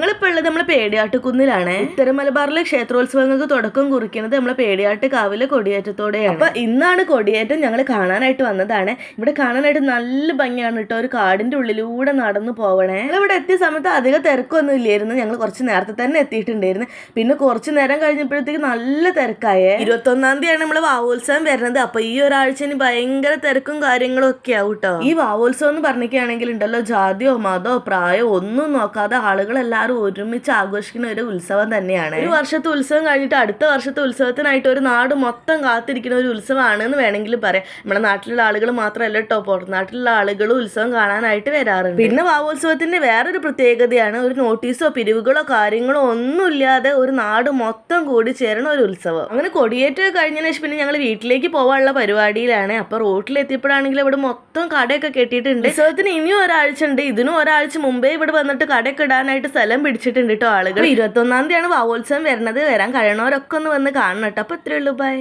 ഞങ്ങളിപ്പോൾ ഉള്ളത് നമ്മളെ പേടിയാട്ടുകുന്നിലാണ് ഉത്തര മലബാറിലെ ക്ഷേത്രോത്സവങ്ങൾക്ക് തുടക്കം കുറിക്കുന്നത് നമ്മളെ പേടിയാട്ട് കാവിലെ കൊടിയേറ്റത്തോടെയാണ്. അപ്പൊ ഇന്നാണ് കൊടിയേറ്റം ഞങ്ങൾ കാണാനായിട്ട് വന്നതാണ്. ഇവിടെ കാണാനായിട്ട് നല്ല ഭംഗിയാണ് കേട്ടോ. ഒരു കാടിന്റെ ഉള്ളിലൂടെ നടന്നു പോവണേ. ഇവിടെ എത്തിയ സമയത്ത് അധികം തിരക്കൊന്നും ഇല്ലായിരുന്നു. ഞങ്ങൾ കുറച്ച് നേരത്തെ തന്നെ എത്തിയിട്ടുണ്ടായിരുന്നു. പിന്നെ കുറച്ച് നേരം കഴിഞ്ഞപ്പോഴത്തേക്ക് നല്ല തിരക്കായേ. ഇരുപത്തൊന്നാം തീയതിയാണ് നമ്മൾ വാവോത്സവം വരുന്നത്. അപ്പൊ ഈ ഒരാഴ്ച ഇനി ഭയങ്കര തിരക്കും കാര്യങ്ങളും ഒക്കെ ആവും കേട്ടോ. ഈ വാവോത്സവം എന്ന് പറഞ്ഞിരിക്കുകയാണെങ്കിൽ ഉണ്ടല്ലോ ജാതിയോ മതോ പ്രായോ ഒന്നും നോക്കാതെ ആളുകൾ ഒരുമിച്ച് ആഘോഷിക്കുന്ന ഒരു ഉത്സവം തന്നെയാണ്. ഒരു വർഷത്തെ ഉത്സവം കഴിഞ്ഞിട്ട് അടുത്ത വർഷത്തെ ഉത്സവത്തിനായിട്ട് ഒരു നാട് മൊത്തം കാത്തിരിക്കുന്ന ഒരു ഉത്സവമാണ് എന്ന് വേണമെങ്കിൽ പറയാം. നമ്മുടെ നാട്ടിലുള്ള ആളുകൾ മാത്രമല്ല കേട്ടോ. പുറം നാട്ടിലുള്ള ആളുകളും ഉത്സവം കാണാനായിട്ട് വരാറുണ്ട്. പിന്നെ വാവോത്സവത്തിന്റെ വേറൊരു പ്രത്യേകതയാണ് ഒരു നോട്ടീസോ പിരിവുകളോ കാര്യങ്ങളോ ഒന്നുമില്ലാതെ ഒരു നാട് മൊത്തം കൂടി ചേരണ ഒരു ഉത്സവം. അങ്ങനെ കൊടിയേറ്റ് കഴിഞ്ഞതിന് ശേഷം പിന്നെ ഞങ്ങൾ വീട്ടിലേക്ക് പോകാനുള്ള പരിപാടിയിലാണ്. അപ്പൊ റോട്ടിലെത്തിയപ്പോഴാണെങ്കിൽ ഇവിടെ മൊത്തം കടയൊക്കെ കെട്ടിയിട്ടുണ്ട്. ഉത്സവത്തിന് ഇനിയും ഒരാഴ്ച ഉണ്ട്. ഇതിനും ഒരാഴ്ച മുമ്പേ ഇവിടെ വന്നിട്ട് കടയൊക്കെ ഇടാനായിട്ട് സ്ഥലം പിടിച്ചിട്ടുണ്ട് കേട്ടോ ആളുകൾ. ഇരുപത്തൊന്നാം തീയതിയാണ് വാവോത്സവം വരുന്നത്. വരാൻ കഴിയണവരൊക്കെ ഒന്ന് വന്ന് കാണണം കേട്ടോ അപ്പൊ ഇത്രയേ ഉള്ളൂ. ബൈ